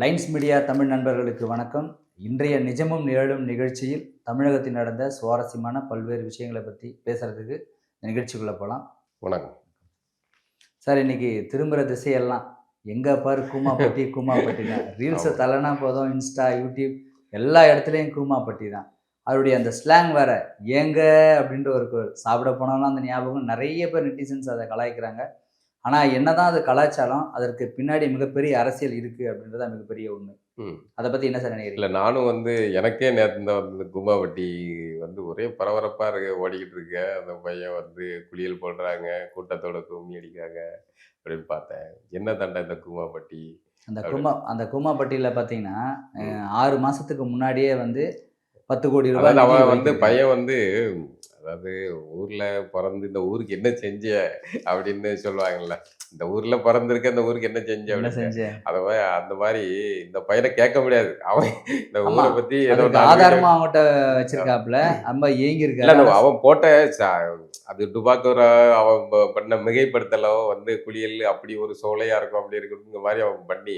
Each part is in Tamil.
லைன்ஸ் மீடியா தமிழ் நண்பர்களுக்கு வணக்கம். இன்றைய நிஜமும் நிகழும் நிகழ்ச்சியில் தமிழகத்தில் நடந்த சுவாரஸ்யமான பல்வேறு விஷயங்களை பற்றி பேசுறதுக்கு இந்த நிகழ்ச்சிக்குள்ளே போகலாம் வணக்கம். சார் இன்னைக்கு திரும்புகிற திசையெல்லாம் எங்கே பாரு கூமாப்பட்டி கூமாப்பட்டி தான். ரீல்ஸை ஆமா. தள்ளனா போதும் இன்ஸ்டா யூடியூப் எல்லா இடத்துலையும் கூமாப்பட்டி தான். அவருடைய அந்த ஸ்லாங் வேற ஏங்க அப்படின்ற ஒரு சாப்பிட போனாலும் அந்த ஞாபகம் நிறைய பேர் நெட்டிசன்ஸ் அதை கலாய்க்கிறாங்க. ஆனால் என்னதான் அது கலாச்சாரம் அதற்கு பின்னாடி மிகப்பெரிய அரசியல் இருக்குது அப்படின்றத மிகப்பெரிய ம். அதை பற்றி என்ன சார் நினைக்கிறீங்க? இல்லை நானும் வந்து எனக்கே நேற்று இந்த வந்து கும்பாவட்டி வந்து ஒரே பரபரப்பாக இருக்கு ஓடிக்கிட்டு இருக்க. அந்த பையன் வந்து குளியல் போடுறாங்க கூட்டத்தோட கும்மி அடிக்காங்க அப்படின்னு பார்த்தேன். என்ன தண்டை இந்த கும்பாப்பட்டி அந்த குமா அந்த கூமாப்பட்டியில் பார்த்தீங்கன்னா ஆறு மாசத்துக்கு முன்னாடியே வந்து பத்து கோடி ரூபாய் அவன் வந்து. பையன் வந்து அதாவது ஊர்ல பிறந்து இந்த ஊருக்கு என்ன செஞ்ச அப்படின்னு சொல்லுவாங்கல்ல. இந்த ஊர்ல பிறந்திருக்க இந்த ஊருக்கு என்ன செஞ்ச அப்படின்னு. அத மாதிரி அந்த மாதிரி இந்த பையனை கேட்க முடியாது. அவன் இந்த. ஊரை பத்தி ஏதோ அதுக்கு நாலு ஆதாரமா அவங்ககிட்ட வச்சிருக்காப்புல. நம்ம ஏங்கி இல்ல இருக்காரு அந்த அவன் போட்ட அது டுபாக்கோரா அவன் பண்ண மிகைப்படுத்தலோ வந்து குளியல் அப்படி ஒரு சோலையா இருக்கும் அப்படி இருக்குங்கிற மாதிரி அவன் பண்ணி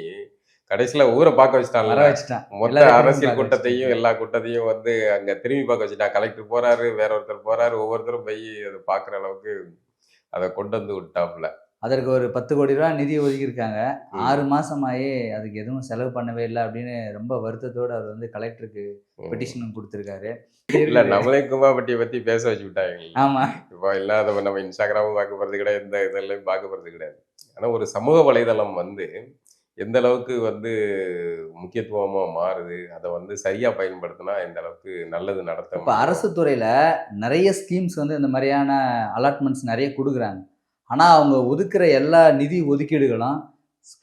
கடைசியில ஊரை பார்க்க வர வச்சிட்டான்ல வச்சுட்டான். மொத்த அரசியல் கூட்டத்தையும் எல்லா கூட்டத்தையும் வந்து அங்க திரும்பி பார்க்க வச்சுட்டான். கலெக்டர் போறாரு வேற ஒருத்தர் போறாரு ஒவ்வொருத்தரும் போய் அதை பாக்குற அளவுக்கு அதை கொண்டு வந்து விட்டாப்புல. அதற்கு ஒரு பத்து கோடி ரூபாய் நிதி ஒதுக்கியிருக்காங்க. ஆறு மாசமாயே அதுக்கு எதுவும் செலவு பண்ணவே இல்லை அப்படின்னு ரொம்ப வருத்தத்தோட அவர் வந்து கலெக்டருக்கு ம். பெட்டிஷன் கொடுத்துருக்காரு. இல்ல நம்மளே கும்பாப்பட்டியை பத்தி பேச வச்சு விட்டாங்க. ஆமா. இப்போ இல்லாத நம்ம இன்ஸ்டாகிராமும் பார்க்க போறது கிடையாது எந்த இதெல்லாம் பார்க்க போறது கிடையாது. ஆனா ஒரு சமூக வலைதளம் வந்து எந்த அளவுக்கு வந்து முக்கியத்துவமா மாறுது அதை வந்து சரியா பயன்படுத்தினா எந்த அளவுக்கு நல்லது நடத்த இப்போ. அரசு துறையில நிறைய ஸ்கீம்ஸ் வந்து இந்த மாதிரியான அலாட்மெண்ட்ஸ் நிறைய கொடுக்குறாங்க. ஆனா அவங்க ஒதுக்குற எல்லா நிதி ஒதுக்கீடுகளும்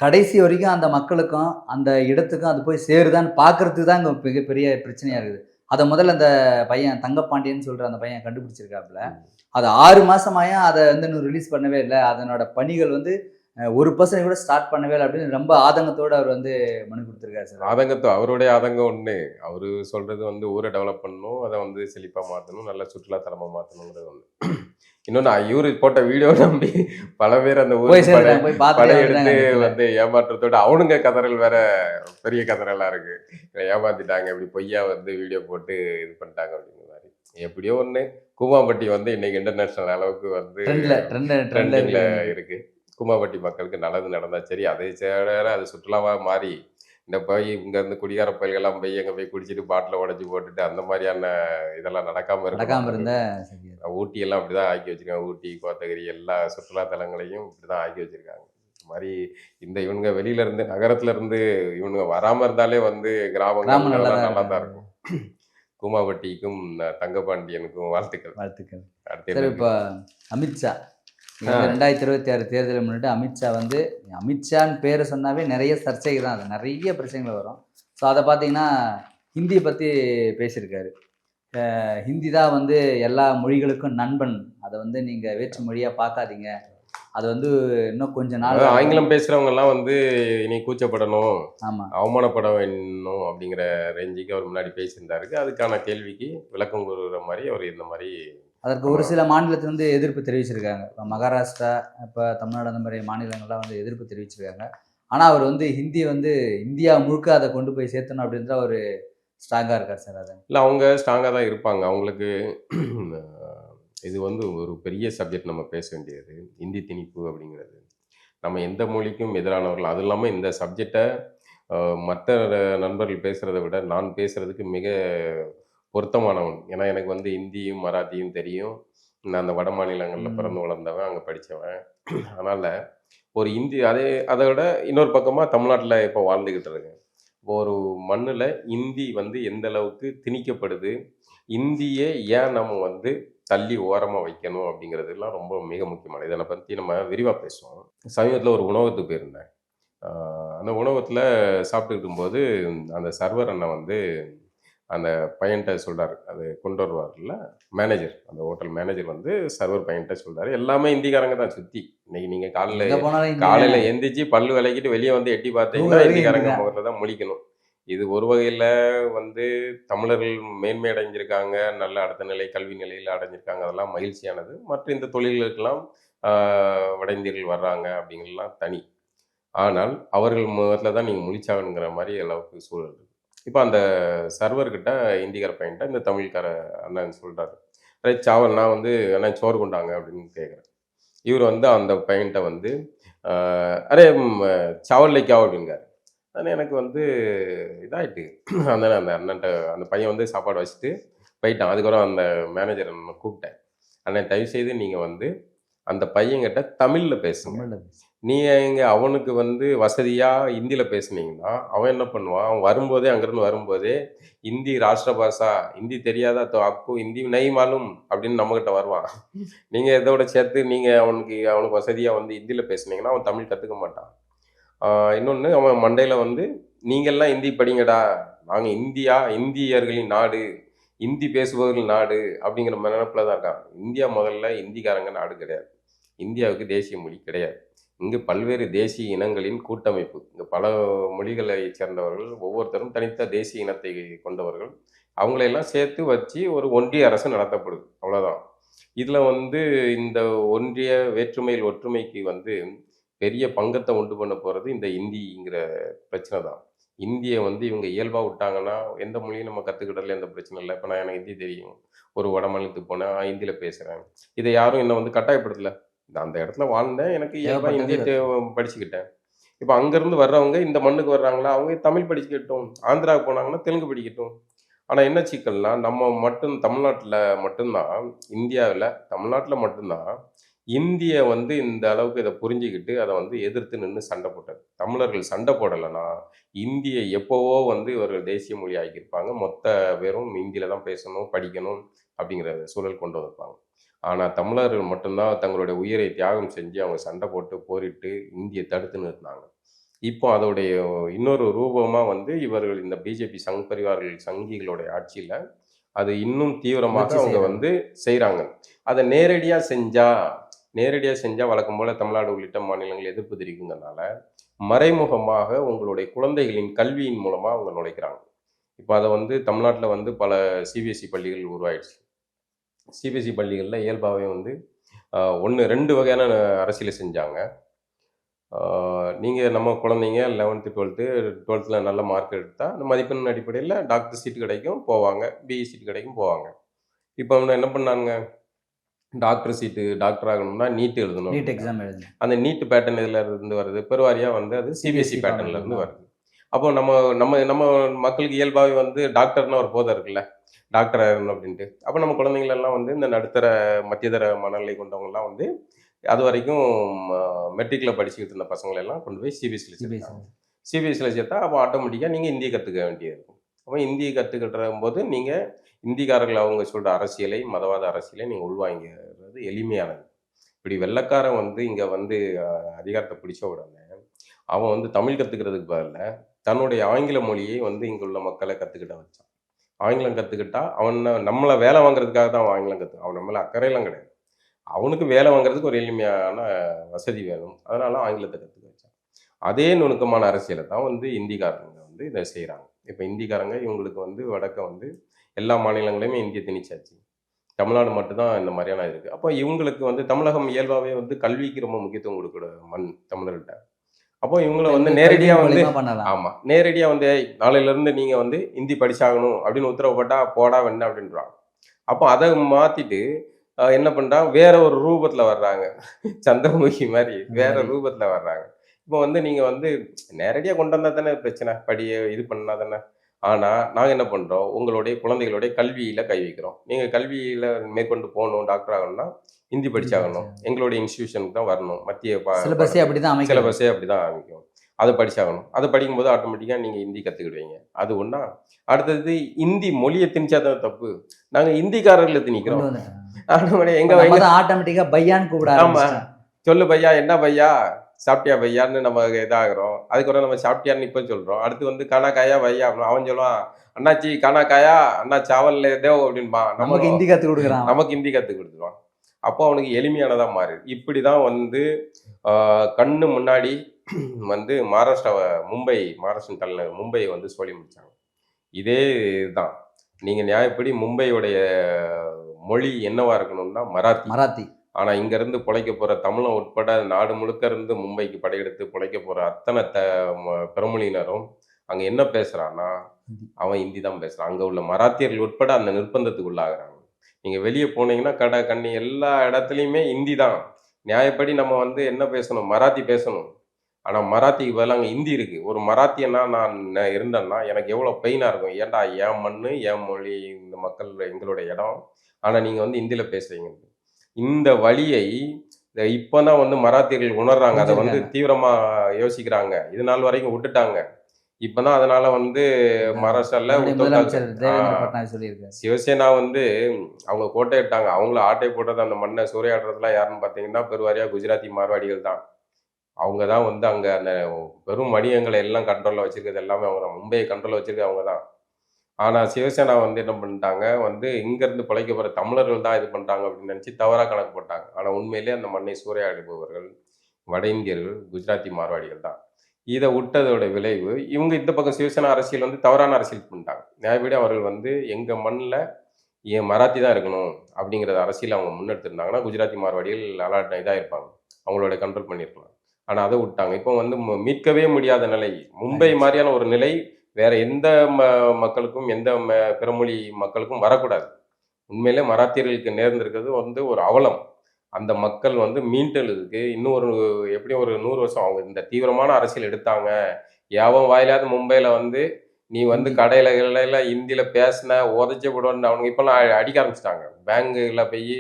கடைசி வரைக்கும் அந்த மக்களுக்கும் அந்த இடத்துக்கும் அது போய் சேருதான்னு பார்க்கறதுக்கு தான் இங்கே மிகப்பெரிய பிரச்சனையா இருக்குது. அதை முதல்ல அந்த பையன் தங்கப்பாண்டியன் சொல்ற அந்த பையன் கண்டுபிடிச்சிருக்காப்புல. அது ஆறு மாசமாயும் அதை வந்து இன்னும் ரிலீஸ் பண்ணவே இல்லை. அதனோட பணிகள் வந்து ஒரு பர்சன்ட் கூட ஸ்டார்ட் பண்ணவே இல்லை அப்படின்னு ரொம்ப ஆதங்கத்தோட அவர் வந்து மனு கொடுத்துருக்காரு சார். ஆதங்கத்தோ அவருடைய ஆதங்கம் ஒண்ணு. அவரு சொல்றது வந்து ஊரை டெவலப் பண்ணணும் அதை வந்து செழிப்பா மாத்தணும் நல்ல சுற்றுலாத்தலமா மாத்தணுங்கிறது ஒண்ணு. இன்னொன்னு இவரு போட்ட வீடியோ நம்பி பல பேர் அந்த போய் படம் எடுத்து வந்து ஏமாற்றத்தோட அவனுங்க கதறல் வேற பெரிய கதறலா இருக்கு. ஏமாத்திட்டாங்க இப்படி பொய்யா வந்து வீடியோ போட்டு இது பண்ணிட்டாங்க அப்படிங்கிற மாதிரி. எப்படியோ ஒண்ணு. கூமாப்பட்டி வந்து இன்னைக்கு இன்டர்நேஷனல் அளவுக்கு வந்து ட்ரெண்ட்ல இருக்கு. கூமாப்பட்டி மக்களுக்கு நல்லது நடந்தா சரி அதை சேர அது சுற்றுலாவா மாறி இந்த போய் இங்க இருந்து குடிகார பயல்கள்லாம் போய் எங்க போய் குடிச்சிட்டு பாட்டில உடைச்சு போட்டுட்டு அந்த மாதிரியான இதெல்லாம் நடக்காம இருக்கணும். நடக்காம இருந்தா சரி ஊட்டி எல்லாம் அப்படிதான் ஆக்கி வச்சிருக்காங்க. ஊட்டி கோத்தகிரி எல்லா சுற்றுலா தலங்களையும் இப்படிதான் ஆக்கி வச்சிருக்காங்க. மாதிரி இந்த இவனுங்க வெளியில இருந்து நகரத்துல இருந்து இவனுங்க வராம இருந்தாலே வந்து கிராமங்கள் நல்லா தான் தான் இருக்கும். கூமாவட்டிக்கும் தங்கபாண்டியனுக்கும் வாழ்த்துக்கள். வாழ்த்துக்கள். அடுத்து இப்போ அமித்ஷா ரெண்டாயிரத்தி இருபத்தி ஆறு தேர்தலை முன்னிட்டு அமித்ஷா வந்து அமித்ஷான்னு பேரை சொன்னாவே நிறைய சர்ச்சைகள் தான். அது நிறைய பிரச்சனைகள் வரும். ஸோ அதை பார்த்தீங்கன்னா ஹிந்தியை பற்றி பேசியிருக்காரு. ஹிந்தி தான் வந்து எல்லா மொழிகளுக்கும் நண்பன். அதை வந்து நீங்கள் வேற்று மொழியாக பார்க்காதீங்க. அது வந்து இன்னும் கொஞ்ச நாள் ஆங்கிலம் பேசுறவங்க எல்லாம் வந்து இனி கூச்சப்படணும் ஆமாம் அவமானப்பட வேணும் அப்படிங்கிற ரேஞ்சுக்கு அவர் முன்னாடி பேசியிருந்தாருக்கு அதுக்கான கேள்விக்கு விளக்கம் கூறுகிற மாதிரி அவர் இந்த மாதிரி அதற்கு ஒரு சில மாநிலத்தில் வந்து எதிர்ப்பு தெரிவிச்சிருக்காங்க. இப்போ மகாராஷ்டிரா இப்போ தமிழ்நாடு அந்த மாதிரி மாநிலங்கள்லாம் வந்து எதிர்ப்பு தெரிவிச்சிருக்காங்க. ஆனால் அவர் வந்து ஹிந்தி வந்து இந்தியா முழுக்க அதை கொண்டு போய் சேர்த்தணும் அப்படின்ற ஒரு ஸ்ட்ராங்காக இருக்கார் சார் அதை. இல்லை அவங்க ஸ்ட்ராங்காக தான் இருப்பாங்க. அவங்களுக்கு இது வந்து ஒரு பெரிய சப்ஜெக்ட் நம்ம பேச வேண்டியது. இந்தி திணிப்பு அப்படிங்கிறது. நம்ம எந்த மொழிக்கும் எதிரானவர்கள் அது இல்லாமல் இந்த சப்ஜெக்டை மற்ற நண்பர்கள் பேசுகிறத விட நான் பேசுகிறதுக்கு மிக பொருத்தமானவன். ஏன்னா எனக்கு வந்து இந்தியும் மராத்தியும் தெரியும். நான் அந்த வட மாநிலங்களில். பிறந்து வளர்ந்தவன் அங்கே படித்தவன் அதனால் ஒரு இந்தி அதே அதை விட இன்னொரு பக்கமாக தமிழ்நாட்டில் இப்போ வாழ்ந்துக்கிட்டு இருக்கேன். இப்போ ஒரு மண்ணில் இந்தி வந்து எந்த அளவுக்கு திணிக்கப்படுது இந்தியை ஏன் நம்ம வந்து தள்ளி ஓரமாக வைக்கணும் அப்படிங்கிறதுலாம் ரொம்ப மிக முக்கியமானது இதனை பற்றி நம்ம விரிவாக பேசுவோம். சமீபத்தில் ஒரு உணவகத்துக்கு போயிருந்தேன். அந்த உணவகத்தில் சாப்பிட்டுக்கிட்டு இருக்கும்போது அந்த சர்வர் அண்ணன் வந்து அந்த பையன்கிட்ட சொல்றாரு அது கொண்டு வருவார்ல மேனேஜர் அந்த ஹோட்டல் மேனேஜர் வந்து சர்வர் பையன்கிட்ட சொல்றாரு. எல்லாமே இந்திக்காரங்க தான் சுற்றி இன்னைக்கு நீங்கள் காலையில் காலையில. எந்திரிச்சு பல்லு விளக்கிட்டு வெளியே வந்து எட்டி பார்த்தீங்கன்னா இந்திக்காரங்க. முகத்துல தான் முழிக்கணும். இது ஒரு வகையில வந்து தமிழர்கள் மேன்மை அடைஞ்சிருக்காங்க நல்ல அடுத்த நிலை கல்வி நிலையில அடைஞ்சிருக்காங்க அதெல்லாம் மகிழ்ச்சியானது. மற்ற இந்த தொழில்களுக்கெல்லாம் வட இந்தியர்கள் வர்றாங்க அப்படிங்கிறதுலாம் தனி. ஆனால் அவர்கள் முதல்ல தான் நீங்கள் முழிச்சாகணுங்கிற மாதிரி அளவுக்கு சூழல் இருக்கு. இப்போ அந்த சர்வர்கிட்ட இந்திக்கார பையன்கிட்ட இந்த தமிழ்கார அண்ணன் சொல்கிறாரு அரே சாவல் நான் வந்து அண்ணன் சோறு கொண்டாங்க அப்படின்னு கேட்குறேன் இவர் வந்து அந்த பையன்கிட்ட வந்து அரே சாவல் லைக்காவோ அப்படிங்காரு ஆனால் எனக்கு வந்து இதாயிட்டு. அந்த அந்த அண்ணன்ட்ட அந்த பையன் வந்து சாப்பாடு வச்சுட்டு போயிட்டான். அதுக்கப்புறம் அந்த மேனேஜர் கூப்பிட்டேன். அண்ணன் தயவு செய்து நீங்கள் வந்து அந்த பையன்கிட்ட தமிழில் பேசுங்க. நீங்கள் இங்கே அவனுக்கு வந்து வசதியாக ஹிந்தியில் பேசுனீங்கன்னா அவன் என்ன பண்ணுவான்? அவன் வரும்போதே அங்கேருந்து வரும்போதே ஹிந்தி ராஷ்டிர பாஷா ஹிந்தி தெரியாதா தோ அப்பு ஹிந்தி நெய் மாலும் அப்படின்னு நம்மக்கிட்ட வருவான். நீங்கள் இதோட சேர்த்து நீங்கள் அவனுக்கு அவனுக்கு வசதியாக வந்து ஹிந்தியில் பேசுனீங்கன்னா அவன் தமிழ் கற்றுக்க மாட்டான். இன்னொன்று அவன் மண்டையில் வந்து நீங்கள்லாம் ஹிந்தி படிங்கடா நாங்கள் இந்தியா இந்தியர்களின் நாடு இந்தி பேசுபவர்கள் நாடு அப்படிங்கிற நினைப்பில் தான் இருக்கான். இந்தியா முதல்ல இந்திக்காரங்க நாடு கிடையாது. இந்தியாவுக்கு தேசிய மொழி கிடையாது. இங்கு பல்வேறு தேசிய இனங்களின் கூட்டமைப்பு. இங்கு பல மொழிகளை சேர்ந்தவர்கள் ஒவ்வொருத்தரும் தனித்த தேசிய இனத்தை கொண்டவர்கள். அவங்களையெல்லாம் சேர்த்து வச்சு ஒரு ஒன்றிய அரசு நடத்தப்படுது. அவ்வளோதான் இதில் வந்து இந்த ஒன்றிய வேற்றுமையில் ஒற்றுமைக்கு வந்து பெரிய பங்கத்தை உண்டு பண்ண போகிறது இந்த இந்திங்கிற பிரச்சனை தான். இந்தியை வந்து இவங்க இயல்பாக விட்டாங்கன்னா எந்த மொழியும் நம்ம கற்றுக்கிட்டதுல எந்த பிரச்சனை இல்லை. இப்போ நான் எனக்கு ஹிந்தி தெரியும். ஒரு வட மாநிலத்துக்கு போனேன் ஹிந்தியில் பேசுகிறேன் இதை யாரும் என்னை வந்து கட்டாயப்படுத்தலை? நான் அந்த இடத்துல வாழ்ந்தேன். எனக்கு இயல்பாக தே- படிச்சுக்கிட்டேன். இப்போ அங்கேருந்து வர்றவங்க இந்த மண்ணுக்கு வர்றாங்களா? அவங்க தமிழ் படிச்சுக்கிட்டோம் ஆந்திராவுக்கு போனாங்கன்னா தெலுங்கு படிக்கட்டும். ஆனால் என்ன சிக்கல்னா நம்ம மட்டும் தமிழ்நாட்டில் மட்டும்தான் இந்தியாவில் தமிழ்நாட்டில் மட்டும்தான் இந்திய வந்து இந்த அளவுக்கு இதை புரிஞ்சுக்கிட்டு அதை வந்து எதிர்த்து நின்று சண்டை போட்டது. தமிழர்கள் சண்டை போடலைன்னா இந்தியை எப்போவோ வந்து இவர்கள் தேசிய மொழி ஆக்கியிருப்பாங்க மொத்த பேரும் இந்தியில தான் பேசணும் படிக்கணும் அப்படிங்கிற சூழல் கொண்டு வந்திருப்பாங்க. ஆனால் தமிழர்கள் மட்டும்தான் தங்களுடைய உயிரை தியாகம் செஞ்சு அவங்க சண்டை போட்டு போரிட்டு இந்தியை தடுத்து நிறுத்தினாங்க. இப்போ அதோடைய இன்னொரு ரூபமாக வந்து இவர்கள் இந்த பிஜேபி சங் பரிவார்கள் சங்கிகளுடைய ஆட்சியில் அது இன்னும் தீவிரமாக அவங்க. வந்து செய்கிறாங்க அதை நேரடியாக செஞ்சா நேரடியாக செஞ்சால் வழக்கம் போல தமிழ்நாடு உள்ளிட்ட மாநிலங்கள் எதிர்ப்பு தெரிவிக்குங்கிறனால மறைமுகமாக உங்களுடைய குழந்தைகளின் கல்வியின் மூலமாக அவங்க நுழைக்கிறாங்க. இப்போ அதை வந்து தமிழ்நாட்டில் வந்து பல சிபிஎஸ்சி பள்ளிகள் உருவாயிடுச்சு. சிபிஎஸ்சி பள்ளிகளில் இயல்பாகவே வந்து ஒன்று ரெண்டு வகையான அரசியலை செஞ்சாங்க. நீங்கள் நம்ம குழந்தைங்க லெவன்த்து டுவெல்த்து டுவெல்த்தில் நல்ல மார்க் எடுத்தால் அந்த மதிப்பெண் அடிப்படையில் டாக்டர் சீட் கிடைக்கும் போவாங்க. பிஇ சீட் கிடைக்கும் போவாங்க. இப்போ அவங்க என்ன பண்ணாங்க டாக்டர் சீட்டு டாக்டர் ஆகணும்னா நீட் எழுதணும். நீட் எக்ஸாம் எழுது அந்த நீட் பேட்டர்ன் இதில் இருந்து வருது. பெருவாரியாக வந்து அது சிபிஎஸ்சி CBSE பேட்டர்ன்ல இருந்து pattern. வருது. அப்போ நம்ம நம்ம நம்ம மக்களுக்கு இயல்பாகவே வந்து டாக்டர்னு ஒரு போதை இருக்குல்ல? டாக்டர் ஆகணும் அப்படின்ட்டு. அப்போ நம்ம குழந்தைங்கள எல்லாம் வந்து இந்த நடுத்தர மத்தியதர மனநிலை கொண்டவங்கலாம் வந்து அது வரைக்கும் மெட்ரிக்கில் படிச்சுக்கிட்டு இருந்த பசங்களை எல்லாம் கொண்டு போய் சிபிஎஸ்சியில் சிபிஎஸ்சி சேர்த்தாங்க. சிபிஎஸ்சியில் சேர்த்தா அப்போ ஆட்டோமேட்டிக்காக நீங்கள் இந்தியை கற்றுக்க வேண்டியது இருக்கும் அப்போ இந்தியை கற்றுக்கிட்ட போது நீங்கள் இந்திக்காரர்கள் அவங்க சொல்கிற அரசியலை மதவாத அரசியலை நீங்கள் உள்வாங்கிறது எளிமையானது. இப்படி வெள்ளைக்காரன் வந்து இங்கே வந்து அதிகாரத்தை பிடிச்ச உடனே அவன் வந்து தமிழ் கற்றுக்கிறதுக்கு பதிலாக தன்னுடைய ஆங்கில மொழியை வந்து இங்குள்ள உள்ள மக்களை கற்றுக்கிட்ட வச்சான். ஆங்கிலம் கற்றுக்கிட்டா அவன் நம்மளை வேலை வாங்குறதுக்காக தான் அவன் ஆங்கிலம் கற்று அவன் நம்மளை அக்கறையெல்லாம் கிடையாது. அவனுக்கு வேலை வாங்குறதுக்கு ஒரு எளிமையான வசதி வேணும். அதனால ஆங்கிலத்தை கற்றுக்க வச்சான். அதே நுணுக்கமான அரசியலை தான் வந்து இந்திக்காரங்க வந்து இதை செய்கிறாங்க இப்போ இந்திக்காரங்க இவங்களுக்கு வந்து வடக்க வந்து எல்லா மாநிலங்களையுமே இந்திய திணிச்சாச்சு. தமிழ்நாடு மட்டும்தான் இந்த மாதிரியான இருக்குது அப்போ இவங்களுக்கு வந்து தமிழகம் இயல்பாகவே வந்து கல்விக்கு ரொம்ப முக்கியத்துவம் கொடுக்குற மண் தமிழர்கிட்ட. அப்போ இவங்களை வந்து நேரடியாக வந்து ஆமா நேரடியா வந்து "ஏய், நாளையில இருந்து நீங்க வந்து ஹிந்தி படிச்சாகணும் அப்படின்னு உத்தரவு போட்டா போடா வேண்டாம் அப்படின்றாங்க. அப்போ அதை மாத்திட்டு என்ன பண்றாங்க வேற ஒரு ரூபத்துல வர்றாங்க. சந்திரமுகி மாதிரி வேற. ரூபத்துல வர்றாங்க. இப்போ வந்து நீங்க வந்து நேரடியா கொண்டு வந்தா தானே பிரச்சனை? படி இது பண்ணா தானே? ஆனா நாங்க என்ன பண்றோம்? உங்களுடைய குழந்தைகளுடைய கல்வியில கை வைக்கிறோம். நீங்க கல்வியில மேற்கொண்டு போகணும் டாக்டர் ஆகணும்னா ஹிந்தி படிச்சாகணும். எங்களுடைய இன்ஸ்டிடியூஷனுக்கு தான் வரணும். மத்திய சிலபஸே அப்படிதான் அமைக்கல சிலபஸே அப்படி தான் ஆரம்பிக்கும் அதை படிச்சாகணும். அதை படிக்கும்போது ஆட்டோமேட்டிக்காக நீங்கள் ஹிந்தி கற்றுக்கிடுவீங்க அது ஒன்றா அடுத்தது ஹிந்தி மொழியை திணிச்சா தான் தப்பு. நாங்கள் ஹிந்திக்காரர்களை திணிக்கிறோம் கொண்டு வந்துட்டாங்க ஆட்டோமேட்டிக் எங்க நம்ம வைங்க? தான் ஆட்டோமேட்டிக்கா பையான்னு கூப்பிட ஆமா. ஆரம்பிச்சிட்டோம். சொல்லு பையா என்ன பையா? சாப்பிட்டியா பையான்னு நம்ம இதாகிறோம். அதுக்கப்புறம் நம்ம சாப்பிட்டியான்னு இப்போ சொல்கிறோம் அடுத்து வந்து கானா காயா அப்படின்னு அவன் சொல்லுவான் அண்ணாச்சி கானா காயா அண்ணா சாவல் தேவ் அப்படின்பான் நமக்கு ஹிந்தி கத்து கொடுக்குறான். நமக்கு ஹிந்தி கற்றுக் கொடுத்துருவான். அப்போ அவனுக்கு எளிமையானதாக மாறுது இப்படி தான் வந்து கண்ணு முன்னாடி வந்து மகாராஷ்டிராவை மும்பை மகாராஷ்டிரன் தலைநகர் மும்பையை வந்து சொல்லி முடிச்சாங்க. இதே தான் நீங்கள் நியாயப்படி மும்பையுடைய மொழி என்னவா இருக்கணும்னா மராத்தி. மராத்தி. ஆனா இங்க இருந்து பிழைக்க போற தமிழன் உட்பட நாடு முழுக்க இருந்து மும்பைக்கு படையெடுத்து பிழைக்க போற அத்தனை த ம- பிறமொழியினரும் அங்க என்ன பேசுறான்னா. அவன் ஹிந்தி தான் பேசுறான். அங்க உள்ள மராத்தியர்கள் உட்பட அந்த நிர்பந்தத்துக்கு உள்ளாகிறாங்க. நீங்க வெளியே போனீங்கன்னா கடை கண்ணி எல்லா இடத்துலையுமே ஹிந்தி தான். நியாயப்படி நம்ம வந்து என்ன பேசணும்? மராத்தி பேசணும். ஆனா மராத்திக்கு பதிலா அங்க ஹிந்தி இருக்கு. ஒரு மராத்தியனா நான் இருந்தேன்னா எனக்கு எவ்வளவு பெயினா இருக்கும். ஏன்டா என் மண்ணு என் மொழி இந்த மக்கள் எங்களோட இடம். ஆனா நீங்க வந்து ஹிந்தியில பேசுறீங்க. இந்த வழியை இப்பதான் வந்து மராத்தியர்கள் உணர்றாங்க. அதை வந்து. தீவிரமா யோசிக்கிறாங்க. இது நாள் வரைக்கும் விட்டுட்டாங்க. இப்பதான் அதனால வந்து மகாராஷ்டிரால சிவசேனா வந்து அவங்க கோட்டை இட்டாங்க அவங்கள ஆட்டை போட்டது அந்த மண்ணை சூறையாடுறதுலாம் யாருன்னு பார்த்தீங்கன்னா பெருவாரியா குஜராத்தி மார்வாடிகள் தான். அவங்க தான் வந்து அங்கே அந்த பெரும் வணிகங்களை எல்லாம் கண்ட்ரோலில் வச்சிருக்கிறது எல்லாமே அவங்க தான். மும்பையை கண்ட்ரோலில் வச்சிருக்கிறது அவங்க தான். ஆனால் சிவசேனா வந்து என்ன பண்ணிட்டாங்க? வந்து இங்கேருந்து பிழைக்க போகிற தமிழர்கள் தான் இது பண்ணுறாங்க அப்படின்னு நினச்சி தவறாக கணக்கு போட்டாங்க. ஆனால் உண்மையிலே அந்த மண்ணை சூறையாடுபவர்கள் வட இந்தியர்கள் குஜராத்தி மார்வாடிகள் தான். இதை விட்டதோட விளைவு இவங்க இந்த பக்கம் சிவசேனா அரசியல் வந்து தவறான அரசியல் பண்ணிட்டாங்க. நியாயப்படி அவர்கள் வந்து எங்கள் மண்ணில் ஏன் மராத்தி தான் இருக்கணும் அப்படிங்கிறத அரசியல் அவங்க முன்னெடுத்திருந்தாங்கன்னா குஜராத்தி மார்வாடிகள் அலாட் இதாக இருப்பாங்க. அவங்களோட கண்ட்ரோல் பண்ணியிருக்கலாம். ஆனால் அதை விட்டாங்க. இப்போ வந்து மீட்கவே முடியாத நிலை மும்பை மாதிரியான ஒரு நிலை வேற எந்த ம மக்களுக்கும் எந்த ம பிறமொழி மக்களுக்கும் வரக்கூடாது. உண்மையிலே மராத்தியர்களுக்கு நேர்ந்திருக்கிறது வந்து ஒரு அவலம். அந்த மக்கள் வந்து மீண்டெழுதுக்கு இன்னும் ஒரு எப்படியும் ஒரு நூறு வருஷம் அவங்க இந்த தீவிரமான அரசியல் எடுத்தாங்க. யாவும் வாயிலாத மும்பையில் வந்து நீ வந்து கடையில் இடையில ஹிந்தியில் பேசின உதச்சி விடுன்னு அவங்க இப்போல்லாம் அடிக்க ஆரம்பிச்சிட்டாங்க. பேங்க்கில் போய்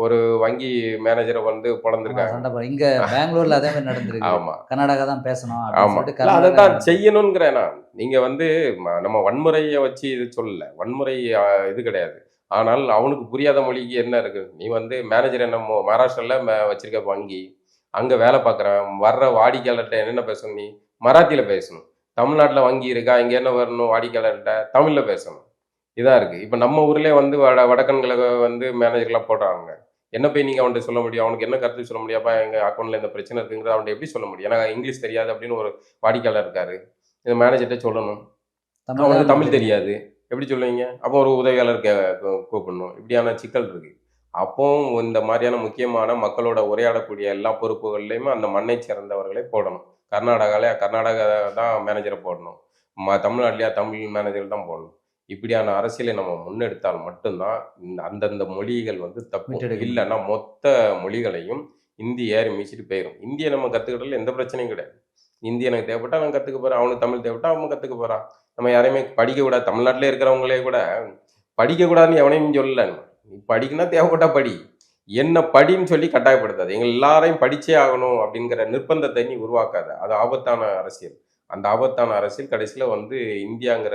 ஒரு வங்கி மேனேஜரை வந்து போடுற- இங்க பெங்களூர்ல அதே மாதிரி நடந்திருக்கு. ஆமா. கர்நாடகா தான் பேசணும் ஆமா. கர்நாடகா அதைத்தான் செய்யணுங்கிறேன் நான். நீங்க வந்து நம்ம வன்முறையை வச்சு இது சொல்லல. வன்முறை இது கிடையாது. ஆனால் அவனுக்கு புரியாத மொழிக்கு என்ன இருக்கு? நீ வந்து மேனேஜர் என்ன மோ- மகாராஷ்டிரால ம- வச்சிருக்க வங்கி. அங்க வேலை பார்க்குறேன் வர்ற வாடிக்கையாளர்கிட்ட என்னென்ன பேசணும் நீ? மராத்தியில பேசணும். தமிழ்நாட்டுல வங்கி இருக்கா? இங்க என்ன வரணும் வாடிக்கையாளர்கிட்ட தமிழ்ல பேசணும். இதா இருக்கு. இப்ப நம்ம ஊர்லயே வந்து வட வடக்கன்களை வந்து மேனேஜர்லாம் போடுறாங்க. என்ன போய் நீங்க அவன்கிட்ட சொல்ல முடியும்? அவனுக்கு என்ன கருத்து சொல்ல முடியாப்பா எங்க அக்கௌண்ட்ல இந்த பிரச்சனை இருக்குங்கிறத அவன்கிட்ட எப்படி சொல்ல முடியும்? ஏன்னா இங்கிலீஷ் தெரியாது அப்படின்னு ஒரு வாடிக்கையாளர் இருக்காரு. இந்த மேனேஜர்கிட்ட சொல்லணும். அவனுக்கு தமிழ் தெரியாது. எப்படி சொல்லுவீங்க? அப்போ ஒரு உதவியாளர் கே கூ- கூப்பிடணும். இப்படியான சிக்கல் இருக்கு. அப்போ இந்த மாதிரியான முக்கியமான மக்களோட உரையாடக்கூடிய எல்லா பொறுப்புகள்லையுமே அந்த மண்ணை சேர்ந்தவர்களை போடணும். கர்நாடகால கர்நாடகா தான் மேனேஜரை போடணும். ம தமிழ்நாட்டிலேயே தமிழ் மேனேஜர் தான் போடணும். இப்படியான அரசியலை நம்ம முன்னெடுத்தால் மட்டும்தான் அந்தந்த மொழிகள் வந்து தப்பு. இல்லைன்னா மொத்த மொழிகளையும் இந்தி ஏறி மீச்சிட்டு போயிடும் இந்தியை நம்ம கற்றுக்கிட்டதுல எந்த பிரச்சனையும் கிடையாது. இந்தி எனக்கு தேவைப்பட்டா நான் கற்றுக்க போகிறேன் அவனுக்கு தமிழ் தேவைப்பட்டா அவன் கற்றுக்க போகிறான் நம்ம யாரையுமே படிக்க கூடாது. தமிழ்நாட்டிலே இருக்கிறவங்களே கூட படிக்கக்கூடாதுன்னு எவனையும் சொல்லல. நீ படிக்கணும்னா தேவைப்பட்டா படி. என்ன படின்னு சொல்லி கட்டாயப்படுத்தாது. எங்க எல்லாரையும் படிச்சே ஆகணும் அப்படிங்கிற நிர்பந்தத்தை நீ உருவாக்காத. அது ஆபத்தான அரசியல். அந்த ஆபத்தான அரசியல் கடைசியில வந்து இந்தியாங்கிற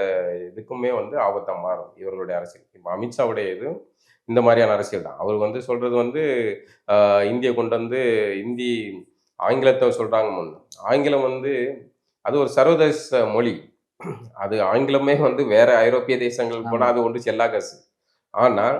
இதுக்குமே வந்து ஆபத்தா மாறும் இவர்களுடைய அரசியல். இப்போ அமித்ஷாவுடைய இது இந்த மாதிரியான அரசியல் தான். அவர் வந்து சொல்றது வந்து இந்தியை கொண்டு வந்து இந்தி ஆங்கிலத்தை சொல்றாங்க முன்னு ஆங்கிலம் வந்து அது ஒரு சர்வதேச மொழி. அது ஆங்கிலமே வந்து வேற ஐரோப்பிய தேசங்கள் போனால் அது ஒன்று செல்லா காசு. ஆனால்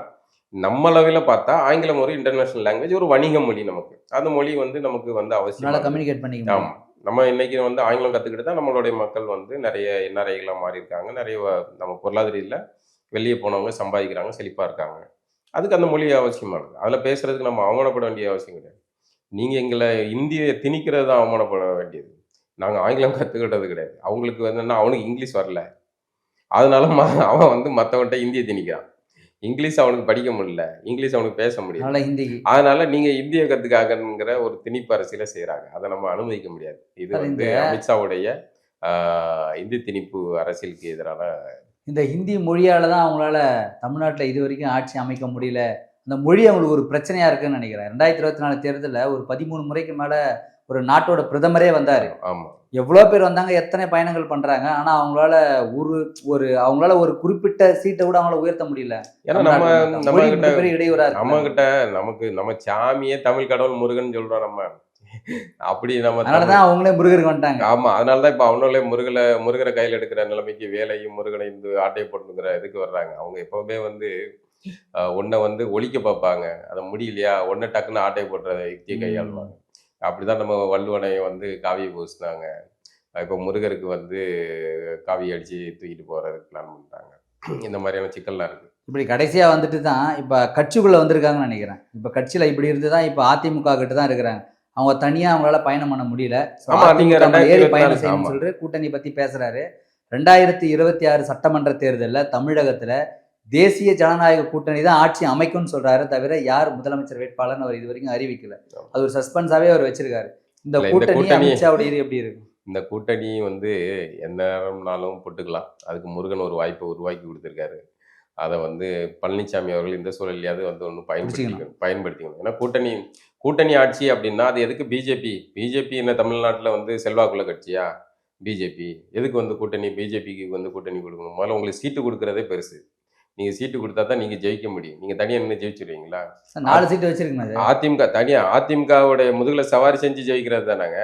நம்ம அளவில் பார்த்தா ஆங்கிலம் ஒரு இன்டர்நேஷனல் லாங்குவேஜ் ஒரு வணிக மொழி நமக்கு. அந்த மொழி வந்து நமக்கு வந்து அவசியம் கம்யூனிகேட் பண்ணிக்க ஆமா. முடியும் நம்ம இன்னைக்கு வந்து ஆங்கிலம் கற்றுக்கிட்டு தான் நம்மளுடைய மக்கள் வந்து நிறைய என்ஆர்ஐகளாக மாறி இருக்காங்க நிறைய நம்ம பொருளாதாரியில் வெளியே போனவங்க சம்பாதிக்கிறாங்க செழிப்பாக இருக்காங்க. அதுக்கு அந்த மொழி அவசியமானது அதில் பேசுகிறதுக்கு நம்ம அவமானப்பட வேண்டிய அவசியம் கிடையாது. நீங்கள் எங்களை இந்தியை திணிக்கிறது தான் அவமானப்பட வேண்டியது. நாங்கள் ஆங்கிலம் கற்றுக்கிட்டது கிடையாது. அவங்களுக்கு வந்து அவனுக்கு இங்கிலீஷ் வரல. அதனால ம- அவன் வந்து மற்றவன்கிட்ட இந்தியை திணிக்கிறான். இங்கிலீஷ் அவனுக்கு படிக்க முடியல. இங்கிலீஷ் அவனுக்கு பேச முடியல. ஹிந்திக்கு. அதனால நீங்க இந்திய கத்துக்காகங்கிற ஒரு திணிப்பு அரசியல செய்யறாங்க அதை நம்ம அனுமதிக்க முடியாது. இது வந்து அமித்ஷாவுடைய ஆஹ், இந்தி திணிப்பு அரசியலுக்கு எதிரான இந்த ஹிந்தி மொழியால தான் அவங்களால தமிழ்நாட்டில் இது வரைக்கும் ஆட்சி அமைக்க முடியல. அந்த மொழி அவங்களுக்கு ஒரு பிரச்சனையா இருக்குன்னு நினைக்கிறேன். ரெண்டாயிரத்தி இருபத்தி நாலு தேர்தலில் ஒரு பதிமூணு முறைக்கு மேல ஒரு நாட்டோட பிரதமரே வந்தாரு. ஆமா. எவ்வளோ பேர் வந்தாங்க எத்தனை பயணங்கள் பண்றாங்க ஆனா அவங்களால ஒரு ஒரு அவங்களால ஒரு குறிப்பிட்ட சீட்டை கூட அவங்களால உயர்த்த முடியல. ஏன்னா நம்ம. நம்ம கிட்ட இடையூறா நம்ம கிட்ட நமக்கு நம்ம சாமியே தமிழ் கடவுள் முருகன் சொல்றோம் நம்ம. அப்படி நம்ம அதனாலதான் அவங்களே முருகருக்கு வந்துட்டாங்க. ஆமா அதனாலதான் இப்ப அவனோட முருகலை முருகரை கையில் எடுக்கிற நிலைமைக்கு வேலையும் முருகனை இந்த ஆட்டையை போட்டுங்கிற இதுக்கு வர்றாங்க. அவங்க எப்பவுமே வந்து ஒன்றை வந்து ஒழிக்க பார்ப்பாங்க. அதை முடியலையா? ஒன்றை டக்குன்னு ஆட்டையை போட்டுற யுக்தியை கையாளுவாங்க. அப்படிதான் நம்ம வள்ளுவனை வந்து காவியை பூசினாங்க. இப்போ முருகருக்கு வந்து காவி அடிச்சு தூக்கிட்டு போறதுக்கு பிளான் பண்ணிட்டாங்க. இந்த மாதிரியான சிக்கல்லாம் இருக்கு. இப்படி கடைசியாக வந்துட்டு தான் இப்போ கட்சிக்குள்ளே வந்திருக்காங்கன்னு நினைக்கிறேன். இப்போ கட்சியில் இப்படி இருந்து தான் இப்போ அதிமுக கிட்ட தான் இருக்கிறாங்க. அவங்க தனியாக அவங்களால பயணம் பண்ண முடியல. So, ஆமா, நீங்க அதிமுக மேல ஏறி 2024 பயணம் செய்யணும்னு. சொல்லிட்டு கூட்டணி பற்றி பேசுறாரு. ரெண்டாயிரத்தி இருபத்தி ஆறு சட்டமன்ற தேர்தலில் தமிழகத்தில் தேசிய ஜனநாயக கூட்டணி தான் ஆட்சி அமைக்கும்னு சொல்றாரு தவிர யார் முதலமைச்சர் வேட்பாளர்னு அவர் இது வரைக்கும் அறிவிக்கல. அது ஒரு சஸ்பென்ஸாவே அவர் வச்சிருக்காரு. இந்த கூட்டணி இது எப்படி இருக்கு இந்த கூட்டணி வந்து எந்த நேரம்னாலும் போட்டுக்கலாம். அதுக்கு முருகன் ஒரு வாய்ப்பை உருவாக்கி கொடுத்துருக்காரு. அதை வந்து பழனிசாமி அவர்கள் இந்த சூழலையாவது வந்து ஒன்று பயன்படுத்திக்கணும் பயன்படுத்திக்கணும். ஏன்னா கூட்டணி கூட்டணி ஆட்சி அப்படின்னா அது எதுக்கு பிஜேபி? பிஜேபி என்ன தமிழ்நாட்டில் வந்து செல்வாக்குள்ள கட்சியா? பிஜேபி. எதுக்கு வந்து கூட்டணி? பிஜேபிக்கு வந்து கூட்டணி கொடுக்கணும். முதல்ல உங்களுக்கு சீட்டு கொடுக்கறதே பெருசு. நீங்கள் சீட்டு கொடுத்தா தான் நீங்கள் ஜெயிக்க முடியும். நீங்கள் தனியாக நின்று ஜெயிச்சிருவீங்களா? சார், நாலு சீட்டு வச்சிருக்குங்க அது அதிமுக தனியா அதிமுகவுடைய முதுகுல சவாரி செஞ்சு ஜெயிக்கிறது தானேங்க?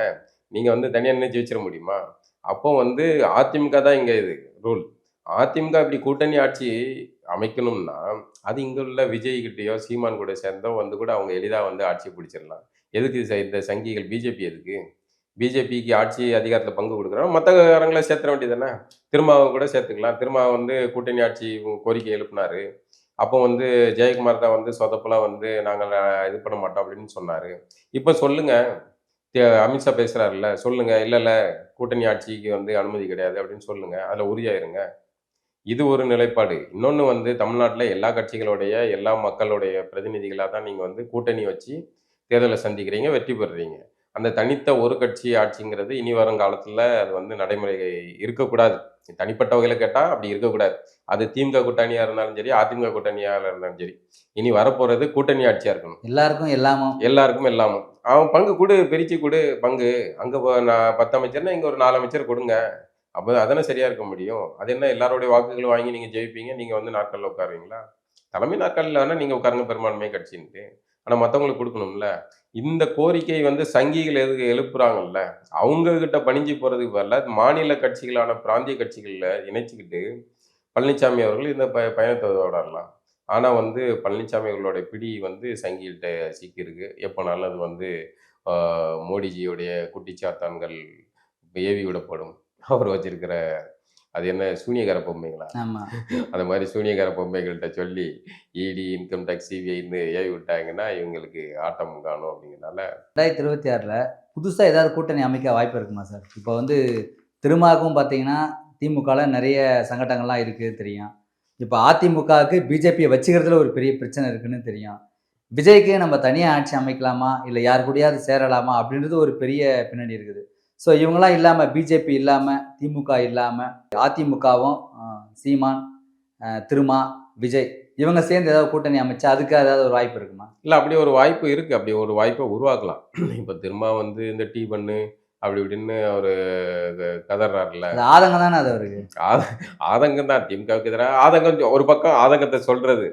நீங்க வந்து தனியா நின்று ஜெயிச்சிட முடியுமா? அப்போ வந்து அதிமுக தான் இங்க இது ரூல் அதிமுக இப்படி கூட்டணி ஆட்சி அமைக்கணும்னா அது இங்க உள்ள விஜய் கிட்டயோ சீமான் கூட சேர்ந்தோ வந்து கூட அவங்க எளிதா வந்து ஆட்சி பிடிச்சிடலாம். எதுக்கு இந்த சங்கிகள் பிஜேபி எதுக்கு? பிஜேபிக்கு ஆட்சி அதிகாரத்தில் பங்கு கொடுக்குறோம் மற்ற காரங்களை சேர்த்துற வேண்டியதானே திருமாவை கூட சேர்த்துக்கலாம். திருமா வந்து கூட்டணி ஆட்சி கோரிக்கை எழுப்பினார். அப்போ வந்து ஜெயக்குமார் தான் வந்து சொதப்பெல்லாம் வந்து நாங்கள் இது பண்ண மாட்டோம் அப்படின்னு சொன்னார். இப்போ சொல்லுங்கள் தே- அமித்ஷா பேசுகிறாருல்ல சொல்லுங்கள் இல்லை இல்லை. கூட்டணி ஆட்சிக்கு வந்து அனுமதி கிடையாது அப்படின்னு சொல்லுங்கள் அதில் உறுதியாயிருங்க இது ஒரு நிலைப்பாடு. இன்னொன்று வந்து தமிழ்நாட்டில் எல்லா கட்சிகளுடைய எல்லா மக்களுடைய பிரதிநிதிகளாக தான் நீங்கள் வந்து கூட்டணி வச்சு தேர்தலை சந்திக்கிறீங்க வெற்றி பெறுறீங்க. அந்த தனித்த ஒரு கட்சி ஆட்சிங்கிறது இனி வரும் காலத்தில் அது வந்து நடைமுறை இருக்கக்கூடாது. தனிப்பட்ட வகையில் கேட்டால் அப்படி இருக்கக்கூடாது. அது திமுக கூட்டணியாக இருந்தாலும் சரி அதிமுக கூட்டணியாக இருந்தாலும் சரி. இனி வரப்போகிறது கூட்டணி ஆட்சியாக இருக்கணும். எல்லாருக்கும் எல்லாமும் எல்லாருக்கும் எல்லாமும் அவன் பங்கு கொடு பிரிச்சு கொடு பங்கு. அங்க நான் பத்து அமைச்சர்னா இங்க ஒரு நாலு அமைச்சர் கொடுங்க. அப்போ அதானே சரியா இருக்க முடியும்? அது என்ன எல்லாருடைய வாக்குகள் வாங்கி நீங்க ஜெயிப்பீங்க? நீங்க வந்து நாட்கள்ல உட்காருவீங்களா? தலைமை நாட்கள்ல வேணா நீங்க உட்காருங்க பெரும்பான்மை கட்சின்ட்டு. ஆனா மத்தவங்களுக்கு கொடுக்கணும்ல. இந்த கோரிக்கை வந்து சங்கிகள் எது எழுப்புறாங்கல்ல அவங்க கிட்ட பணிஞ்சு போறதுக்கு பதிலா மாநில கட்சிகளான பிராந்திய கட்சிகளில் இணைச்சிக்கிட்டு பழனிசாமி அவர்கள் இந்த ப பயணத்தை தொடரலாம் ஆனால் வந்து பழனிசாமி அவர்களுடைய பிடி வந்து சங்கிகிட்ட சிக்கியிருக்கு. எப்போனாலும் அது வந்து மோடிஜியுடைய குட்டிச்சாத்தான்கள் ஏவி விடப்படும். அவர் வச்சிருக்கிற அது என்ன சூனியகர பொம்மைங்களா? ஆமா. அந்த மாதிரி சூனியகர பொம்மைகள்கிட்ட சொல்லி இடி இன்கம் டேக்ஸ் சிபிஐன்னு ஏவி விட்டாங்கன்னா இவங்களுக்கு ஆட்டம் காணும் அப்படிங்கிறனால ரெண்டாயிரத்தி இருபத்தி ஆறில் புதுசாக ஏதாவது கூட்டணி அமைக்க வாய்ப்பு இருக்குமா சார்? இப்போ வந்து திருமாவுக்கும் பார்த்தீங்கன்னா திமுகவில் நிறைய சங்கடங்கள்லாம் இருக்குது தெரியும். இப்போ அதிமுகவுக்கு பிஜேபியை வச்சுக்கிறதுல ஒரு பெரிய பிரச்சனை இருக்குன்னு தெரியும். விஜய்க்கு நம்ம தனியாக ஆட்சி அமைக்கலாமா? இல்லை யார் கூடயாவது சேரலாமா? அப்படின்றது ஒரு பெரிய பின்னணி இருக்குது. ஸோ இவங்கெல்லாம் இல்லாமல் பிஜேபி இல்லாமல் திமுக இல்லாமல் அதிமுகவும் சீமான் திருமா விஜய் இவங்க சேர்ந்து ஏதாவது கூட்டணி அமைச்சா அதுக்கு ஏதாவது ஒரு வாய்ப்பு இருக்குமா? இல்லை அப்படி ஒரு வாய்ப்பு இருக்கு. அப்படி ஒரு வாய்ப்பை உருவாக்கலாம். இப்போ திரும்ப வந்து இந்த டீ பண்ணு அப்படி இப்படின்னு ஒரு கதறாருல ஆதங்கம் தானே அது அவருக்கு? ஆத- ஆதங்கம் தான். திமுகவுக்கு எதிராக ஆதங்கம் ஒரு பக்கம் ஆதங்கத்தை சொல்றது.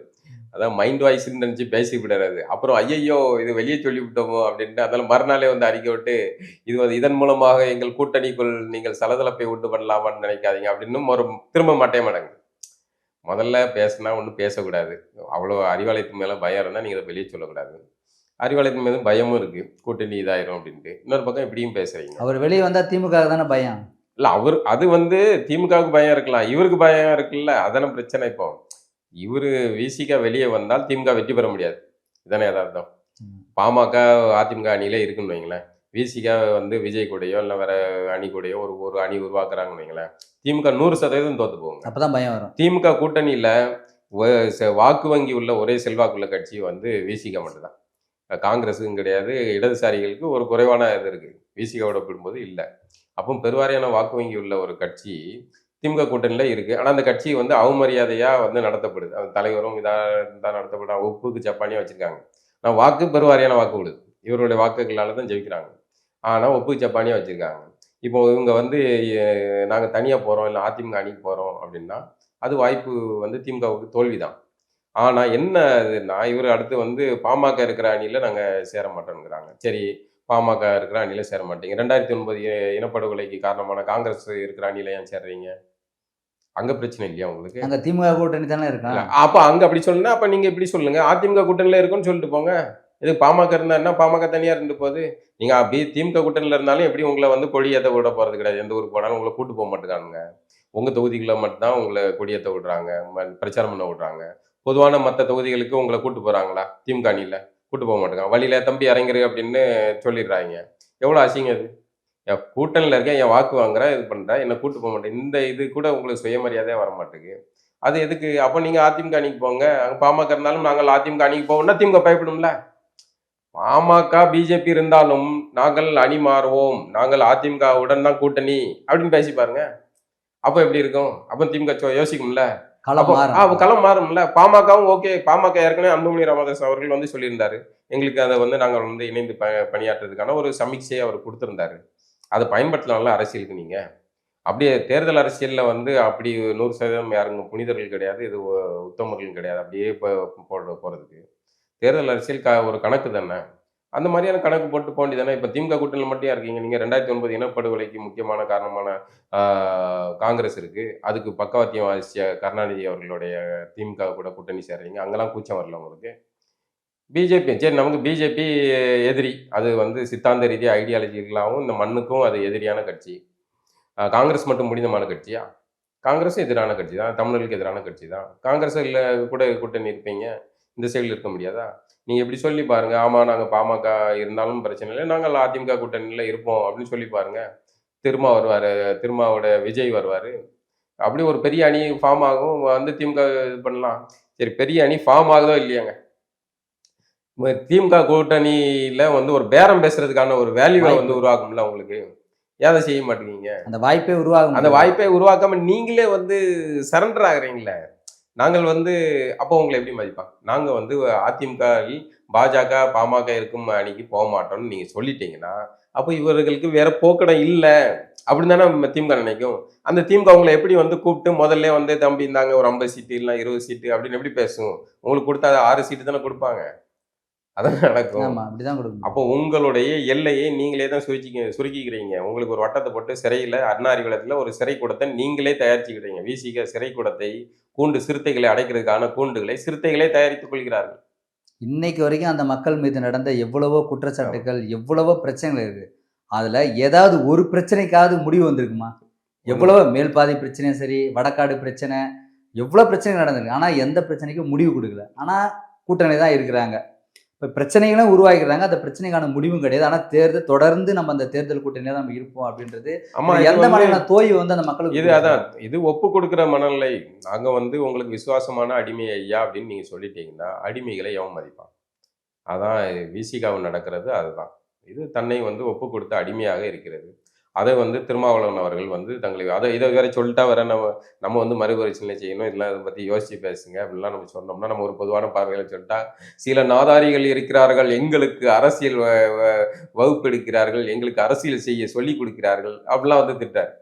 அதான் மைண்ட் வாய்ஸ்ன்னு நினச்சி பேசி விடுறது அப்புறம் ஐயையோ இது வெளியே சொல்லி விட்டோமோ அப்படின்ட்டு அதனால மறுநாளே வந்து அறிக்கை விட்டு இது வந்து இதன் மூலமாக எங்கள் கூட்டணிக்குள் நீங்கள் சலசலப்பை உண்டு பண்ணலாமான்னு நினைக்காதீங்க அப்படின்னு ஒரு திரும்ப மாட்டே மாட்டாங்க முதல்ல பேசினா ஒன்றும் பேசக்கூடாது. அவ்வளோ அறிவாலயத்து மேலே பயம் இருந்தால் நீங்கள் அதை வெளியே சொல்லக்கூடாது. அறிவாலயத்து மீது பயமும் இருக்கு. கூட்டணி இதாயிரும் அப்படின்ட்டு. இன்னொரு பக்கம் இப்படியும் பேசுறீங்க. அவர் வெளியே வந்தா திமுக தானே பயம்? இல்ல அவர் அது வந்து திமுகவுக்கு பயம் இருக்கலாம். இவருக்கு பயம் இருக்குல்ல. அதான பிரச்சனை இப்போ. இவரு விசிக வெளியே வந்தால் திமுக வெற்றி பெற முடியாது. இதானே யதார்த்தம். பாமக அதிமுக அணியிலே இருக்குன்னு வைங்களேன் விசிக வந்து விஜய் கூடயோ இல்லை வேற அணி கூடயோ ஒரு ஒரு அணி உருவாக்குறாங்கன்னு வைங்களேன் திமுக நூறு சதவீதம் தோத்து போகுங்க. அப்பதான் பயம் வரும். திமுக கூட்டணியில வாக்கு வங்கி உள்ள ஒரே செல்வாக்குள்ள கட்சி வந்து விசிக மட்டும்தான். காங்கிரஸுக்கும் கிடையாது இடதுசாரிகளுக்கு ஒரு குறைவான இது இருக்கு. விசிகாவோட ஒப்பிடும்போது இல்லை. அப்போ பெருவாரியான வாக்கு வங்கி உள்ள ஒரு கட்சி திமுக கூட்டணியில் இருக்குது ஆனால் அந்த கட்சி வந்து அவமரியாதையாக வந்து நடத்தப்படுது. அந்த தலைவரும் இதாக இதாக நடத்தப்படுற ஒப்புக்கு ஜப்பானியாக வச்சுருக்காங்க. நான் வாக்கு பெருவாரியான வாக்கு விடுது இவருடைய வாக்குகளால் தான் ஜெயிக்கிறாங்க. ஆனால் ஒப்புக்கு ஜப்பானியாக வச்சுருக்காங்க. இப்போ இவங்க வந்து நாங்கள் தனியாக போகிறோம் இல்லை அதிமுக அணிக்கு போகிறோம் அப்படின்னா அது வாய்ப்பு வந்து திமுகவுக்கு தோல்விதான். ஆனால் என்ன இதுன்னா இவர் அடுத்து வந்து பாமக இருக்கிற அணியில் நாங்கள் சேர மாட்டோங்கிறாங்க சரி பாமக இருக்கிற அணியில் சேர மாட்டீங்க. ரெண்டாயிரத்தி ஒன்பது இனப்படுகொலைக்கு காரணமான காங்கிரஸ் இருக்கிற அணியில ஏன் சேர்றீங்க? அங்க பிரச்சனை இல்லையா உங்களுக்கு? அங்க திமுக கூட்டணி தானே இருக்கான் அப்ப அங்க அப்படி சொல்லுனா அப்ப நீங்க இப்படி சொல்லுங்க. அதிமுக கூட்டணியில இருக்குன்னு சொல்லிட்டு போங்க. இது பாமக இருந்தா என்ன? பாமக தனியா இருந்து போகுது. நீங்க அப்படி திமுக கூட்டணியில இருந்தாலும் எப்படி உங்களை வந்து கொடி ஏத்த விட போறது கிடையாது. எந்த ஊருக்கு போனாலும் உங்களை கூட்டு போக மாட்டேங்கானுங்க உங்கள் தொகுதிகளில் மட்டும்தான் உங்களை கொடியேற்ற விடுறாங்க. பிரச்சாரம் பண்ண விடுறாங்க. பொதுவான மற்ற தொகுதிகளுக்கு உங்களை கூட்டு போகிறாங்களா திமுக அணியில் கூட்டு போக மாட்டாங்க வழியில் தம்பி இறங்குரு அப்படின்னு சொல்லிடுறாங்க. எவ்வளோ அசிங்கம் அது என் கூட்டணியில் இருக்கேன் என் வாக்கு வாங்குறேன் இது பண்ணுறேன் என்னை கூட்டு போக மாட்டேன். இந்த இது கூட உங்களுக்கு சுயமரியாதையாக வர மாட்டேங்குது அது எதுக்கு? அப்போ நீங்கள் அதிமுக அணிக்கு போங்க. அங்கே பாமக இருந்தாலும் நாங்கள் அதிமுக அணிக்கு போவோம்னா திமுக பயப்படும்ல? பாமக பிஜேபி இருந்தாலும் நாங்கள் அணி மாறுவோம். நாங்கள் அதிமுகவுடன் தான் கூட்டணி. அப்படின்னு பேசி பாருங்க. அப்போ எப்படி இருக்கும்? அப்போ திமுக சோ- யோசிக்கும்ல? களம் மாறும்ல? பாமகவும் ஓகே. பாமக ஏற்கனவே அன்புமணி ராமதாஸ் அவர்கள் வந்து சொல்லியிருந்தாரு. எங்களுக்கு அதை வந்து நாங்கள் வந்து இணைந்து ப பணியாற்றுறதுக்கான ஒரு சமீட்சையை அவர் கொடுத்திருந்தாரு. அதை பயன்படுத்தலாம்ல அரசியலுக்கு நீங்கள் அப்படியே தேர்தல் அரசியலில் வந்து அப்படி நூறு சதவீதம் யாருங்க? புனிதர்கள் கிடையாது இது உத்தமர்கள் கிடையாது. அப்படியே இப்போ போட போகிறதுக்கு தேர்தல் அரசியல் க ஒரு கணக்கு தானே? அந்த மாதிரியான கணக்கு போட்டு போண்டி தானே? இப்போ திமுக கூட்டணியில் மட்டும் இருக்கீங்க நீங்கள் ரெண்டாயிரத்தி ஒன்பது இனப்படுகொலைக்கு முக்கியமான காரணமான காங்கிரஸ் இருக்குது அதுக்கு பக்கவாத்தியம் வாசிய கருணாநிதி அவர்களுடைய திமுக கூட கூட்டணி சேர்றீங்க. அங்கெல்லாம் கூச்சம் வரல உங்களுக்கு? பிஜேபி சரி நமக்கு பிஜேபி எதிரி. அது வந்து சித்தாந்த ரீதியாக ஐடியாலஜிக்கலாகவும் இந்த மண்ணுக்கும் அது எதிரியான கட்சி. காங்கிரஸ் மட்டும் முடிந்தமான கட்சியா? காங்கிரஸும் எதிரான கட்சி தான். தமிழர்களுக்கு எதிரான கட்சி தான். காங்கிரஸில் கூட கூட்டணி இருப்பீங்க. இந்த சைடில் இருக்க முடியாதா? நீங்கள் இப்படி சொல்லி பாருங்கள் ஆமாம் நாங்கள் பாமக இருந்தாலும் பிரச்சனை இல்லை. நாங்கள் அதிமுக கூட்டணியில் இருப்போம் அப்படின்னு சொல்லி பாருங்கள் திருமா வருவார் திருமாவோட விஜய் வருவார். அப்படி ஒரு பெரிய அணி ஃபார்ம் ஆகும். வந்து திமுக இது பண்ணலாம். சரி பெரிய அணி ஃபார்ம் ஆகுதோ இல்லையாங்க? திமுக கூட்டணியில வந்து ஒரு பேரம் பேசுறதுக்கான ஒரு வேல்யூவை. வந்து உருவாக்கும்ல உங்களுக்கு? ஏன் அதை செய்ய மாட்டேங்கிறீங்க? அந்த வாய்ப்பே உருவாகும் அந்த வாய்ப்பை உருவாக்காம நீங்களே வந்து சரண்டர் ஆகுறீங்களே? நாங்கள் வந்து அப்போ உங்களை எப்படி மதிப்பாங்க? நாங்க வந்து அதிமுக பாஜக பாமக இருக்கும் அணிக்கு போக மாட்டோம்னு நீங்க சொல்லிட்டீங்கன்னா அப்போ இவர்களுக்கு வேற போக்கடம் இல்லை. அப்படின்னு தானே திமுக நினைக்கும். அந்த திமுக உங்களை எப்படி வந்து கூப்பிட்டு முதல்ல வந்து தம்பி இந்தாங்க ஒரு ஐம்பது சீட்டு இல்லை இருபது சீட்டு அப்படின்னு எப்படி பேசும்? உங்களுக்கு கொடுத்தா ஆறு சீட்டு தானே கொடுப்பாங்க. அதான் நடக்கும். ஆமா அப்படிதான் கொடுக்கணும். அப்போ உங்களுடைய எல்லையை நீங்களே தான் சுருக்கி சுருக்கிக்கிறீங்க. உங்களுக்கு ஒரு வட்டத்தை போட்டு சிறையில் அருணாரிகுளத்தில் ஒரு சிறை கூடத்தை நீங்களே தயாரிச்சுக்கிறீங்க வீசிக்க சிறை கூடத்தை கூண்டு சிறுத்தைகளை அடைக்கிறதுக்கான கூண்டுகளை சிறுத்தைகளே தயாரித்துக் கொள்கிறார்கள். இன்னைக்கு வரைக்கும் அந்த மக்கள் மீது நடந்த எவ்வளவோ குற்றச்சாட்டுகள் எவ்வளவோ பிரச்சனைகள் இருக்கு. அதுல ஏதாவது ஒரு பிரச்சனைக்காவது முடிவு வந்திருக்குமா? எவ்வளவோ மேல்பாதி பிரச்சனையும் சரி வடக்காடு பிரச்சனை எவ்வளோ பிரச்சனை நடந்திருக்கு. ஆனா எந்த பிரச்சனைக்கும் முடிவு கொடுக்கல. ஆனா கூட்டணி தான் இருக்கிறாங்க. இப்போ பிரச்சனைகளும் உருவாக்கிறாங்க அந்த பிரச்சனைக்கான முடிவும் கிடையாது. ஆனா தேர்தல் தொடர்ந்து நம்ம அந்த தேர்தல் கூட்டணியில நம்ம இருப்போம் அப்படின்றது. ஆமா எந்த மாதிரியான தோய்வு வந்து அந்த மக்களுக்கு இது அதான். இது ஒப்பு கொடுக்குற மனநிலை. நாங்க வந்து உங்களுக்கு விசுவாசமான அடிமை ஐயா அப்படின்னு நீங்க சொல்லிட்டீங்கன்னா அடிமைகளை எவன் மதிப்பான்? அதான் விசிகாவில் நடக்கிறது அதுதான். இது தன்னை வந்து ஒப்பு கொடுத்த அடிமையாக இருக்கிறது. அதை வந்து திருமாவளவன் அவர்கள் வந்து தங்களை அதை இதை வேற சொல்லிட்டா வேற நம்ம நம்ம வந்து மறுபரிசீலனை செய்யணும் இதெல்லாம் இதை பற்றி யோசிச்சு பேசுங்க அப்படிலாம் நம்ம சொன்னோம்னா நம்ம ஒரு பொதுவான பார்வைகளை சொல்லிட்டா சில நாதாரிகள் இருக்கிறார்கள் எங்களுக்கு அரசியல் வ- வ- எங்களுக்கு அரசியல் செய்ய சொல்லி கொடுக்கிறார்கள் அப்படிலாம் வந்து திட்டார்.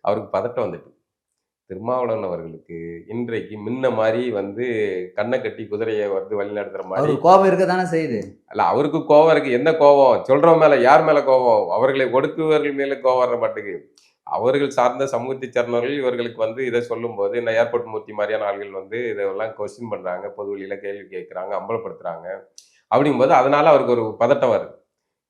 அவருக்கு பதட்டம் வந்துட்டு. திருமாவளவன் அவர்களுக்கு இன்றைக்கு முன்ன மாதிரி வந்து கண்ணை கட்டி குதிரையை வந்து வழிநடத்துற மாதிரி கோபம் இருக்க தானே செய்யுது? அல்ல அவருக்கு கோவம் இருக்கு. என்ன கோவம் சொல்றவன் மேல யார் மேல கோவம் அவர்களை ஒடுக்குவர்கள் மேல கோவம் வர மாட்டேங்குது அவர்கள் சார்ந்த சமூகத்தை சேர்ந்தவர்கள் இவர்களுக்கு வந்து இதை சொல்லும்போது இந்த ஏர்போர்ட் மூர்த்தி மாதிரியான ஆள்கள் வந்து இதெல்லாம் கொஸ்டின் பண்றாங்க பொது வெளியில கேள்வி கேட்கறாங்க அம்பலப்படுத்துறாங்க அப்படிங்கும்போது அதனால அவருக்கு ஒரு பதட்டம் வருது.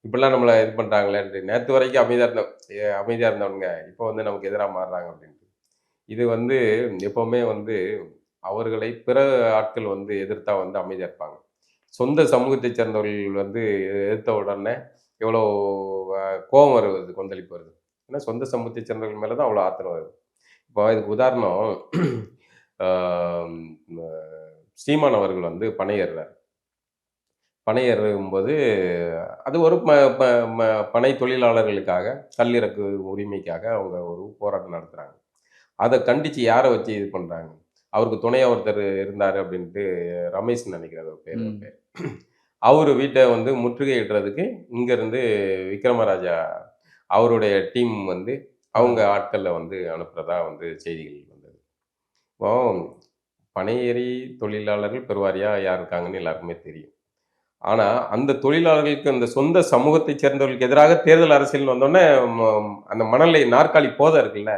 இப்படிலாம் நம்மளை இது பண்றாங்களேன்ட்டு. நேற்று வரைக்கும் அமைதியா இருந்த ஏ, அமைதியா இருந்தவனுங்க இப்போ வந்து நமக்கு எதிராக மாறுறாங்க அப்படின்ட்டு. இது வந்து எப்போவுமே வந்து அவர்களை பிற ஆட்கள் வந்து எதிர்த்தா வந்து அமைதியிருப்பாங்க சொந்த சமூகத்தை சேர்ந்தவர்கள் வந்து எதிர்த்த உடனே எவ்வளோ கோபம் வருது கொந்தளிப்பு வருது. ஏன்னா சொந்த சமூகத்தை சேர்ந்தவர்கள் மேலே தான் அவ்வளோ ஆத்திரம் வருது. இப்போ இதுக்கு உதாரணம் சீமான் அவர்கள் வந்து பனையேறுறார். பனையேறும்போது அது ஒரு ம ம பனை தொழிலாளர்களுக்காக கல்லிறக்கு உரிமைக்காக அவங்க ஒரு போராட்டம் நடத்துகிறாங்க அதை கண்டித்து யாரை வச்சு இது பண்ணுறாங்க அவருக்கு துணையா ஒருத்தர் இருந்தார் அப்படின்ட்டு ரமேஷ் நினைக்கிறார் அவர் பேர் அவர் வீட்டை வந்து முற்றுகையிடுறதுக்கு இங்கேருந்து விக்ரமராஜா அவருடைய டீம் வந்து அவங்க ஆட்களை வந்து அனுப்புறதா வந்து செய்திகள் வந்தது. இப்போ பனையேறி தொழிலாளர்கள் பெருவாரியாக யார் இருக்காங்கன்னு எல்லாருக்குமே தெரியும். ஆனால் அந்த தொழிலாளர்களுக்கு அந்த சொந்த சமூகத்தை சேர்ந்தவர்களுக்கு எதிராக தேர்தல் அரசியல் வந்தோடனே அந்த மணலை நாற்காலி போதை இருக்குல்ல.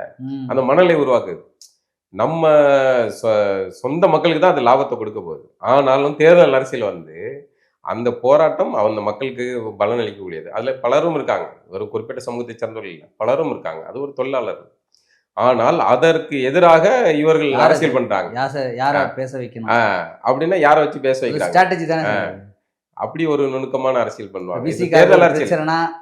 அந்த மணலை உருவாக்குது நம்ம சொந்த மக்களுக்கு தான் அது லாபத்தை கொடுக்க போகுது. ஆனாலும் தேர்தல் அரசியல் வந்து அந்த போராட்டம் அந்த மக்களுக்கு பலன் அளிக்கக்கூடியது அதுல பலரும் இருக்காங்க. ஒரு குறிப்பிட்ட சமூகத்தை சேர்ந்தவர்கள் இல்லை. பலரும் இருக்காங்க. அது ஒரு தொழிலாளர். ஆனால் அதற்கு எதிராக இவர்கள் அரசியல் பண்றாங்க. யாரை பேச வைக்கணும்? அப்படின்னா யாரை வச்சு பேச வைக்கிறாங்க? அப்படி ஒரு நுணுக்கமான அரசியல் பண்ணுவாங்க.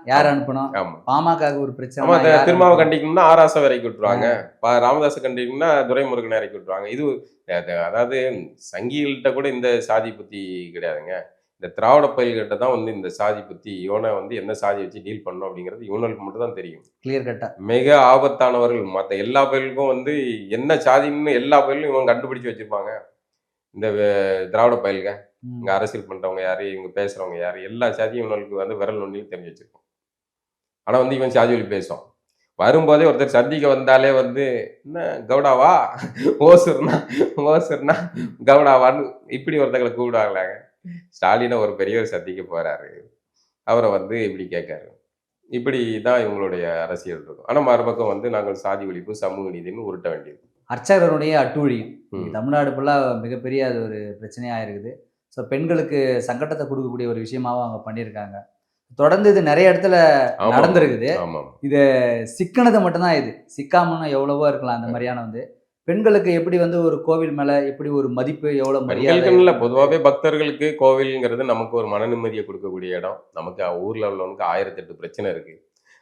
யார் அனுப்பணும்? பாமகவுக்கு ஒரு பிரச்சனை திருமாவை கண்டிக்கணும்னா ஆராச இறக்கி விட்டுருவாங்க. ராமதாஸை கண்டிக்கணும்னா துரைமுருகனை இறக்கி விட்டுருவாங்க. இது அது- அதாவது சங்கிகள்கிட்ட கூட இந்த சாதி புத்தி கிடையாதுங்க. இந்த திராவிட பயல்கிட்ட தான் வந்து இந்த சாதி புத்தி இவனை வந்து என்ன சாதி வச்சு டீல் பண்ணணும் அப்படிங்கிறது இவனுக்கு மட்டும் தான் தெரியும். கிளியர் கட்டா மிக ஆபத்தானவர்கள் மற்ற எல்லா பயலுக்கும் வந்து என்ன சாதின்னு எல்லா பயலும் இவன் கண்டுபிடிச்சு வச்சிருப்பாங்க. இந்த திராவிட பயல்க. இங்க அரசியல் பண்றவங்க யாரு? இவங்க பேசுறவங்க யாரு? எல்லா சாதியும் இவனுக்கு வந்து விரல் நொண்டியும் தெரிஞ்சு வச்சிருக்கோம். ஆனா வந்து இவன் சாதி ஒலி பேசும் வரும்போதே ஒருத்தர் சந்திக்க வந்தாலே வந்து என்ன கவுடாவா? ஓசுர்னா ஓசுர்னா கவுடாவான்னு இப்படி ஒருத்தங்களை கூப்பிடுவாங்களாங்க. ஸ்டாலினை ஒரு பெரியவர் சந்திக்க போறாரு. அவரை வந்து இப்படி கேட்காரு. இப்படி தான் இவங்களுடைய அரசியல் இருக்கும். ஆனா மறுபக்கம் வந்து நாங்கள் சாதி ஒழிப்பு சமூக நீதினு உருட்ட வேண்டியது அர்ச்சகருடைய அட்டூழியம். தமிழ்நாடு ஃபுல்லாக மிகப்பெரிய அது ஒரு பிரச்சனையாக இருக்குது. ஸோ பெண்களுக்கு சங்கடத்தை கொடுக்கக்கூடிய ஒரு விஷயமாவும் அவங்க பண்ணியிருக்காங்க. தொடர்ந்து இது நிறைய இடத்துல. நடந்திருக்குது. ஆமாம். சிக்கனது மட்டும்தான் இது. சிக்காமனும் எவ்வளவோ இருக்கலாம் அந்த மாதிரியான வந்து. பெண்களுக்கு எப்படி வந்து ஒரு கோவில் மேல எப்படி ஒரு மதிப்பு எவ்வளவு மரியாதை பொதுவாகவே பக்தர்களுக்கு கோவில்ங்கிறது நமக்கு ஒரு மன நிம்மதியை கொடுக்கக்கூடிய இடம். நமக்கு ஊரில் உள்ளவனுக்கு ஆயிரத்தெட்டு பிரச்சனை இருக்கு.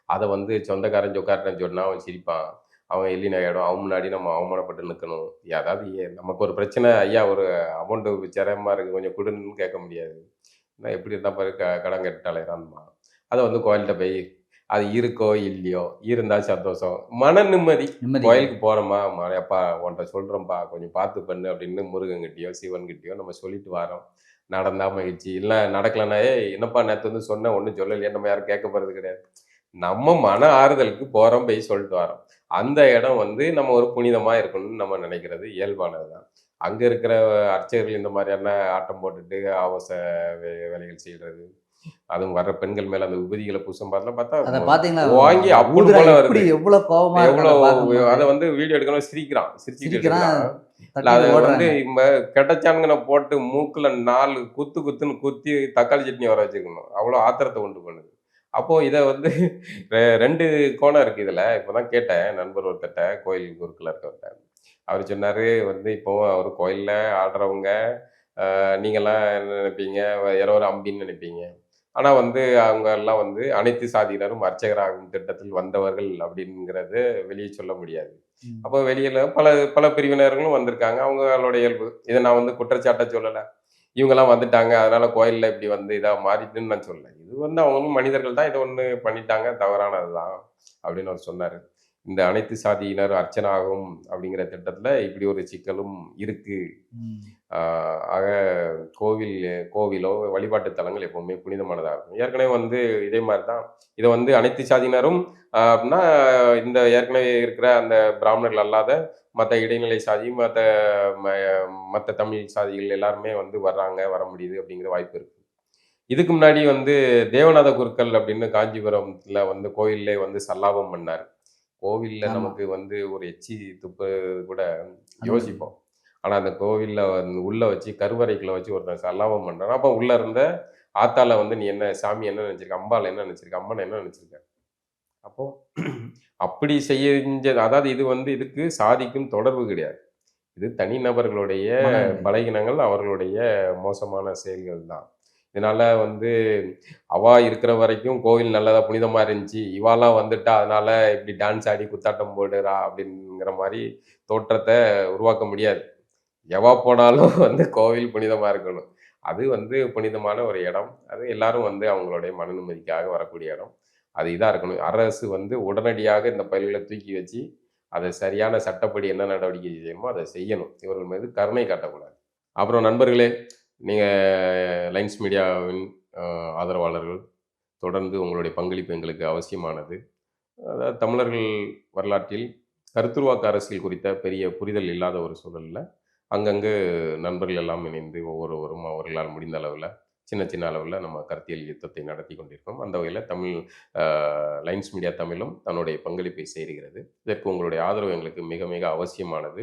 அதை வந்து சொந்தக்காரன் சொக்காரன் சொன்னா அவன் சிரிப்பான். அவன் எல்லின இடம் அவன் முன்னாடி நம்ம அவமானப்பட்டு நிற்கணும் அதாவது நமக்கு ஒரு பிரச்சனை ஐயா ஒரு அமௌண்ட்டு சிரமமா இருக்கு. கொஞ்சம் கொடுன்னு கேட்க முடியாது. நான் எப்படி இருந்தால் பாரு க கடன் கட்டாலேறான்மா அதை வந்து கோயில்கிட்ட போய் அது இருக்கோ இல்லையோ இருந்தா சந்தோஷம். மன நிம்மதி. கோயிலுக்கு போறோமா? மாலையப்பா உன்கிட்ட சொல்றோம்ப்பா கொஞ்சம் பார்த்து பண்ணு அப்படின்னு முருகன்கிட்டயோ சிவன்கிட்டயோ நம்ம சொல்லிட்டு வரோம். நடந்தா மகிழ்ச்சி. இல்லை நடக்கலன்னா ஏய் என்னப்பா நேற்று வந்து சொன்ன ஒன்றும் சொல்லலையே. நம்ம யாரும் கேட்க போறது கிடையாது. நம்ம மன ஆறுதலுக்கு போறோம் போய் சொல்லிட்டு வரோம். அந்த இடம் வந்து நம்ம ஒரு புனிதமா இருக்கணும்னு நம்ம நினைக்கிறது இயல்பானது தான் அங்க இருக்கிற அர்ச்சகர்கள் இந்த மாதிரியான ஆட்டம் போட்டுட்டு ஆபாச வேலைகள் செய்யறது அதுவும் வர்ற பெண்கள் மேல அந்த விபதிகளை பூசம் பார்த்தா அத பார்த்தா வாங்கி ஊதுரா போல வருது. எவ்வளவு கோபமா எவ்வளவு அதை வந்து வீடியோ எடுக்கணும் சிரிக்கிறான். இல்ல, அதை வந்து இம்ம கெட்டச்சானுங்கனை போட்டு மூக்குல நாலு குத்து குத்துன்னு குத்தி தக்காளி சட்னி வர வச்சிருக்கணும். அவ்வளோ ஆத்திரத்தை உண்டு பண்ணுது. அப்போ இதை வந்து ரெண்டு கோணம் இருக்கு இதுல. இப்பதான் கேட்டேன். நண்பர் ஒருத்தட்ட கோயில் குருக்குல இருக்கவர்கிட்ட அவர் சொன்னாரு வந்து இப்போ அவர் கோயில்ல ஆடுறவங்க ஆஹ், நீங்கெல்லாம் என்ன நினைப்பீங்க? யாரோ அம்பின்னு நினைப்பீங்க. ஆனா வந்து அவங்க எல்லாம் வந்து அனைத்து சாதியினரும் அர்ச்சகராகும் திட்டத்தில் வந்தவர்கள் அப்படிங்கிறது வெளியே சொல்ல முடியாது. அப்போ வெளியில பல பல பிரிவினர்களும் வந்திருக்காங்க. அவங்களோட இயல்பு. இதை நான் வந்து குற்றச்சாட்டை சொல்லலை. இவங்கெல்லாம் வந்துட்டாங்க அதனால கோயில்ல இப்படி வந்து இதாக மாறிட்டுன்னு நான் சொல்லலை. இது வந்து அவங்களும் மனிதர்கள் தான் இதை ஒன்று பண்ணிட்டாங்க தவறானது தான் அப்படின்னு அவர் சொன்னார். இந்த அனைத்து சாதியினர் அர்ச்சனாகும் அப்படிங்கிற திட்டத்துல இப்படி ஒரு சிக்கலும் இருக்கு. ஆக கோவில் கோவிலோ வழிபாட்டு தலங்கள் எப்பவுமே புனிதமானதாக இருக்கும். ஏற்கனவே வந்து இதே மாதிரி தான் இதை வந்து அனைத்து சாதியினரும் அப்படின்னா இந்த ஏற்கனவே இருக்கிற அந்த பிராமணர்கள் அல்லாத மற்ற இடைநிலை சாதி மற்ற மற்ற தமிழ் சாதிகள் எல்லாருமே வந்து வர்றாங்க வர முடியுது அப்படிங்கிற வாய்ப்பு இருக்கு. இதுக்கு முன்னாடி வந்து தேவநாத குருக்கள் அப்படின்னு காஞ்சிபுரம்ல வந்து கோயில்லே வந்து சல்லாபம் பண்ணார். கோவில்ல. நமக்கு வந்து ஒரு எச்சி துப்பு கூட யோசிப்போம். ஆனா அந்த கோவில்ல வந்து உள்ள வச்சு கருவறைக்குள்ள வச்சு ஒருத்தன் சல்லாபம் பண்றான். அப்ப உள்ள இருந்த ஆத்தால வந்து நீ என்ன சாமி என்ன நினைச்சிருக்க? அம்பால என்ன நினைச்சிருக்க? அம்மன் என்ன நினைச்சிருக்க? அப்போ அப்படி செஞ்ச அதாவது இது வந்து இதுக்கு சாதிக்கும் தொடர்பு கிடையாது. இது தனிநபர்களுடைய மனநிலை. பலகீனங்கள் அவர்களுடைய மோசமான செயல்கள் தான். இதனால வந்து அவா இருக்கிற வரைக்கும் கோவில் நல்லதா புனிதமா இருந்துச்சு. இவாலாம் வந்துட்டா அதனால இப்படி டான்ஸ் ஆடி குத்தாட்டம் போடுறா அப்படிங்கிற மாதிரி தோற்றத்தை உருவாக்க முடியாது. எவா போனாலும் வந்து கோவில் புனிதமாக இருக்கணும். அது வந்து புனிதமான ஒரு இடம். அது எல்லாரும் வந்து அவங்களுடைய மன நிம்மதிக்காக வரக்கூடிய இடம். அது இதாக இருக்கணும். அரசு வந்து உடனடியாக இந்த பயிர்களை தூக்கி வச்சு அதை சரியான சட்டப்படி என்ன நடவடிக்கை செய்யணுமோ அதை செய்யணும். இவர்கள் மீது கருணை காட்டக்கூடாது. அப்புறம் நண்பர்களே நீங்கள் லைன்ஸ் மீடியாவின் ஆதரவாளர்கள் தொடர்ந்து உங்களுடைய பங்களிப்பு எங்களுக்கு அவசியமானது. அதாவது தமிழர்கள் வரலாற்றில் கருத்துருவாக்க அரசியல் குறித்த பெரிய புரிதல் இல்லாத ஒரு சூழலில் அங்கங்கு நண்பர்கள் எல்லாம் இணைந்து ஒவ்வொருவரும் அவர்களால் முடிந்த அளவில் சின்ன சின்ன அளவில் நம்ம கருத்தியல் யுத்தத்தை நடத்தி கொண்டிருக்கோம். அந்த வகையில் தமிழ் லைன்ஸ் மீடியா தமிழும் தன்னுடைய பங்களிப்பை செய்கிறது இதற்கு உங்களுடைய ஆதரவு எங்களுக்கு மிக மிக அவசியமானது.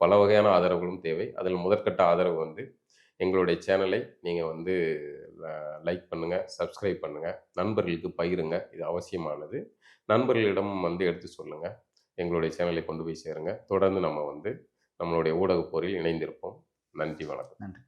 பல வகையான ஆதரவுகளும் தேவை. அதில் முதற்கட்ட ஆதரவு வந்து எங்களுடைய சேனலை நீங்கள் வந்து லைக் பண்ணுங்கள் சப்ஸ்கிரைப் பண்ணுங்கள் நண்பர்களுக்கு பகிருங்க. இது அவசியமானது. நண்பர்களிடம் வந்து எடுத்து சொல்லுங்கள் எங்களுடைய சேனலை கொண்டு போய் சேருங்க. தொடர்ந்து நம்ம வந்து நம்மளுடைய ஊடகப் போரில் இணைந்திருப்போம். நன்றி வணக்கம். நன்றி.